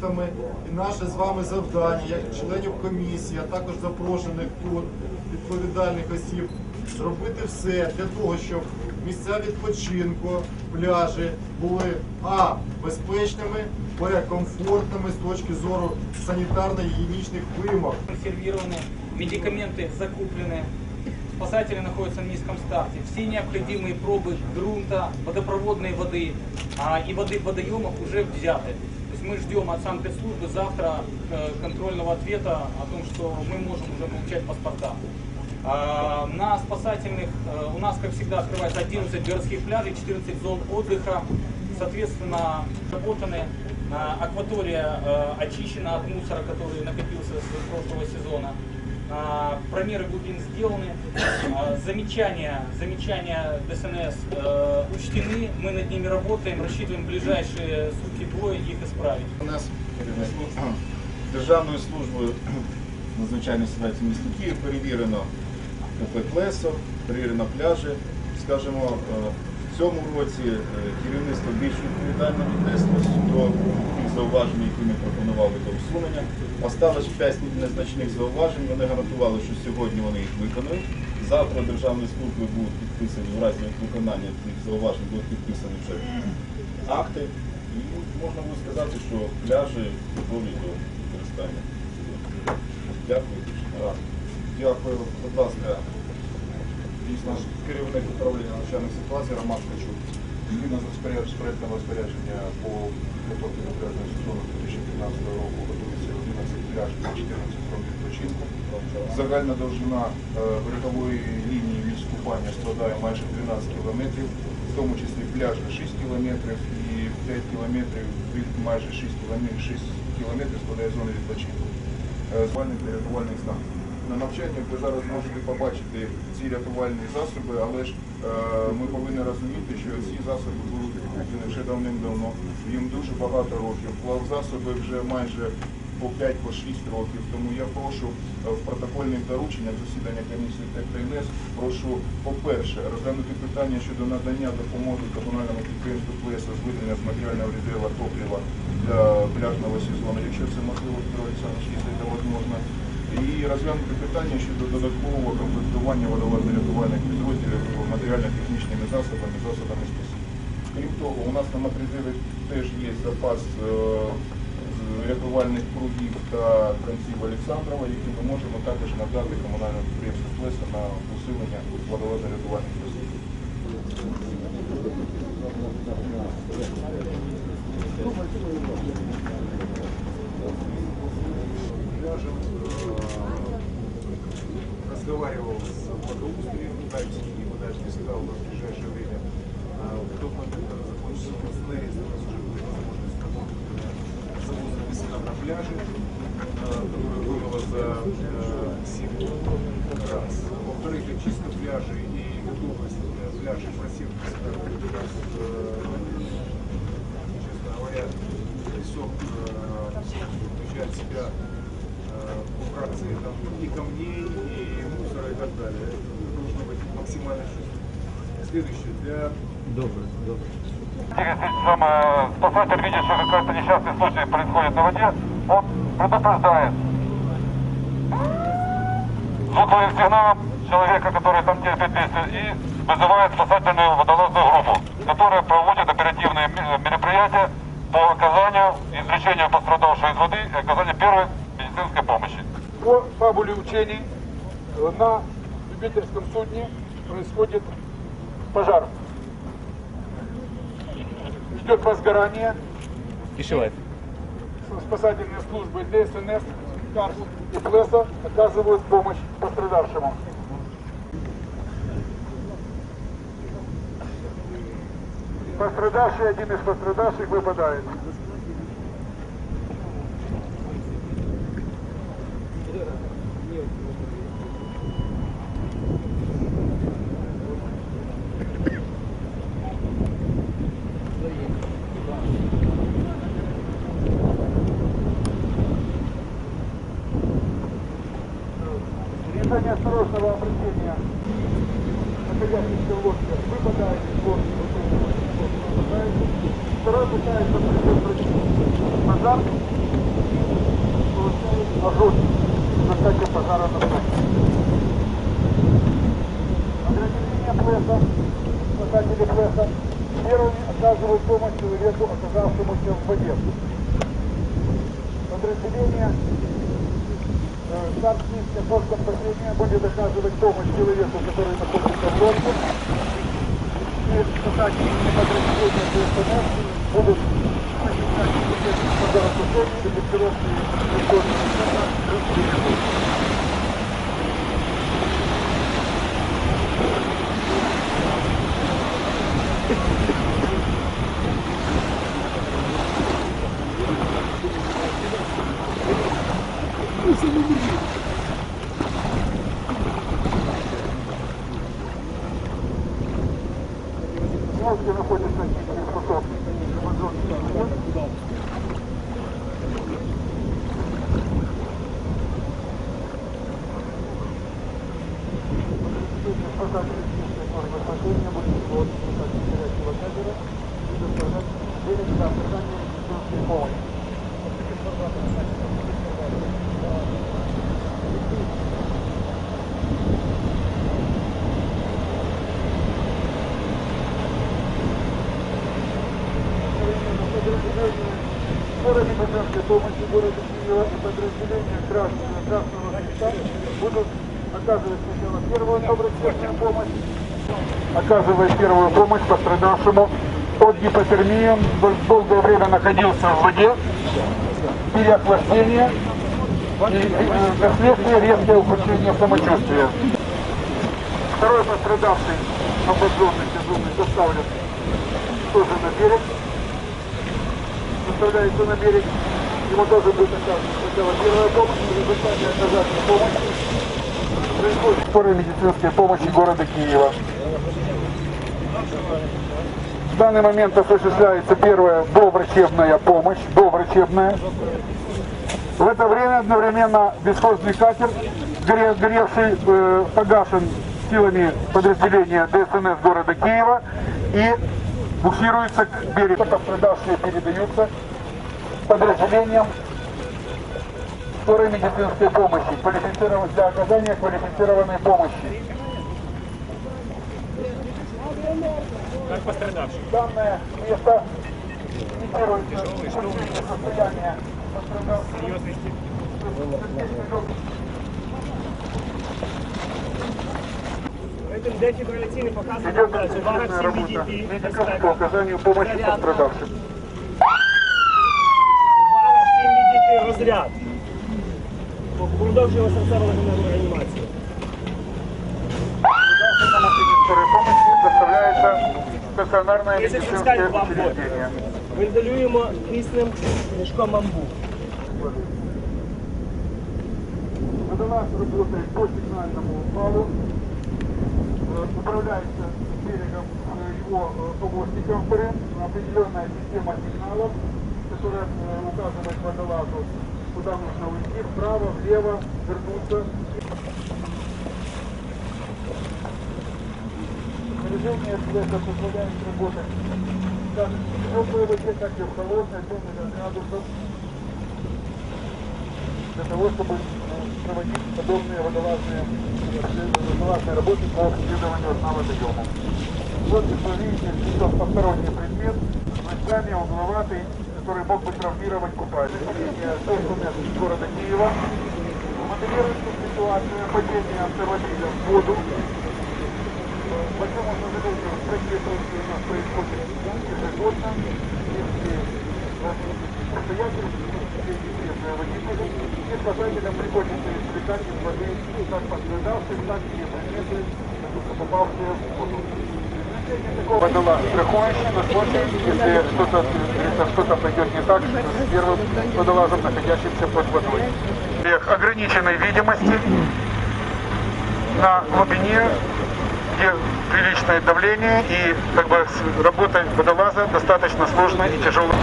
юристами, і наше з вами завдання, як членів комісії, а також запрошених тут відповідальних осіб, зробити все для того, щоб місця відпочинку, пляжі були а безпечними, б комфортними з точки зору санітарно-гігієнічних вимог. консервированы, медикаменты закуплены, спасатели находятся на низком старте, все необходимые пробы грунта, водопроводной воды а, и воды в водоемах уже взяты. Есть мы ждем от санкт-службы завтра э, контрольного ответа о том, что мы можем уже получать паспорта. А, На спасательных э, у нас, как всегда, открывается 11 городских пляжей, 14 зон отдыха. Соответственно, работаны. А, Акватория э, очищена от мусора, который накопился с прошлого сезона. А, Промеры глубин сделаны. А, Замечания, замечания ДСНС э, учтены. Мы над ними работаем. Рассчитываем в ближайшие сутки-двое их исправить. У нас Державною службою надзвичайної ситуації в місті Київ перевірено КП Плесо, перевірено пляжі. Скажімо, е, в цьому році е, керівництво більш відповідально віднеслося до тих зауважень, які ми пропонували до усунення. Осталось 5 незначних зауважень. Вони гарантували, що сьогодні вони їх виконують. Завтра державні служби будуть підписані в разі виконання цих зауважень будуть підписані вже акти. І можна буде сказати, що пляжі готові до використання. Дякую. Дякую, будь ласка. Дійсно, керівник управління надзвичайних ситуацій Роман Ткачук. Згідно з розпоряд- з проектного розпорядження по підготовці до пляжного сезону 2015 року готується 11 пляжів та 14 зон відпочинку. Загальна довжина е, берегової лінії між купання складає майже 12 кілометрів, в тому числі пляжі 6 кілометрів і 5 кілометрів від майже 6 кілометрів, 6 кілометрів складає зона відпочинку. Е, Звальний та рятувальний стан. На навчанні ви зараз можете побачити ці рятувальні засоби, але ж е, ми повинні розуміти, що ці засоби були куплені вже давним-давно. Їм дуже багато років. Плавзасоби вже майже по 5 по 6 років. Тому я прошу е, в протокольних дорученнях засідання комісії ТКНС, прошу, по-перше, розглянути питання щодо надання допомоги комунальному підприємству ПЛЕСа з видання з матеріального резерву топлива для пляжного сезону, якщо це можливо, Петро Олександрович, якщо це можливо. І розглянути питання щодо додаткового комплектування водолазно-рятувальних підрозділів матеріально-технічними засобами, засобами спасіння. Крім того, у нас на матризиві теж є запас е, рятувальних кругів та конців Олександрова, які ми можемо також надати комунальному підприємству Плеса на усилення водолазно-рятувальних спасіння. пляжем, э, разговаривал с водоустрием, пытаемся его даже не сказал в ближайшее время. А В тот момент, когда закончится сценарий, у нас уже будет возможность завозами сена на пляже, э, которая вымыла за э, 7 раз. Во-вторых, очистка пляжей и готовность пляжей просеивать честно говоря, песок включает себя э, фракции там, и камней, и так далее. Это должно быть максимально чисто. Следующее, для Сам э, спасатель видит, что какой-то несчастный случай происходит на воде, он предупреждает звуковым сигналом человека, который там терпит бедствие, и вызывает спасательную водолазную группу, которая проводит оперативные ме- мероприятия по оказанию, извлечению пострадавшего из воды и оказанию первой медицинской помощи. По фабуле учений э, на любительском судне происходит пожар. Ждет возгорание. Кишевает. Спасательные службы ДСНС, КАРС и ПЛЭСа оказывают помощь пострадавшему. Пострадавший, один из пострадавших выпадает. Из-за неосторожного обращения находящийся в лодке. Выпадает из лодки, выпадает, второй пытается предотвратить пожар, получает ожог в результате пожара на площади. Подразделение ПЛЭСа, спасатели ПЛЭСа, первыми оказывают помощь человеку, оказавшемуся в воде. Подразделение Старшинское спасения будет оказывать помощь человеку, который находится в лодке. И спасатели подразделения ДСНС будут осуществлять пожаротушение и дозировки Лодка Скорой медицинской помощи города Киева и подразделения Красного, Красного Христа будут оказывать сначала первую доброчестную помощь, оказывая первую помощь пострадавшему от гипотермии. Он долгое время находился в воде, переохлаждение и последствия резкое ухудшение самочувствия. Второй пострадавший, обожженный, безумный, доставлен тоже на берег доставляется на берег. Ему тоже будет оказана сначала первая помощь, в результате оказания помощи скорой медицинской помощи города Киева. В данный момент осуществляется первая доврачебная помощь, доврачебная. В это время одновременно бесхозный катер, горе- горевший, э, погашен силами подразделения ДСНС города Киева и буксируется к берегу. Пострадавшие передаются подразделениям скорой медицинской помощи, квалифицированной для оказания квалифицированной помощи. Как пострадавший? Данное место фиксируется текущее состояние пострадавших. Серьезный стиль. В этом дефибрилляційний показує Идет увага интенсивная всім работа відійти, медиков по безпека. оказанию помощи пострадавшим. Увага всім відійти, розряд. Продовжуємо серцево-легеневу реанімацію. Государственному скорой помощи доставляется стационарное 30 медицинское секунд вам учреждение. Видалюємо киснем мішком амбу. Водолаз работает по сигнальному валу, Э, управляется с берегом э, его э, помощником ПРМ, определенная система сигналов, которая э, указывает водолазу, куда нужно уйти, вправо, влево, вернуться. Снаряжение это позволяет работать как в теплой воде, так и в холодной, 0 градусов для того, чтобы э, проводить подобные водолазные, водолазные работы по обследованию дна водоема. Вот, вы видите, это посторонний предмет, ночами угловатый, который мог бы травмировать купальник. Падение с города Киева. Моделируется ситуация падения автомобиля в воду. К большому сожалению, такие случаи у нас происходят ежегодно. Если обстоятельства известные водителю и спасателям приходится извлекать из воды как пострадавших, так и предметы, попавшие в воду. Водолаз страхующий на случай, если что-то говорится, что-то пойдет не так с первым водолазом, находящимся под водой. Ограниченной видимости на глубине, где приличное давление и как бы работа водолаза достаточно сложная и тяжелая.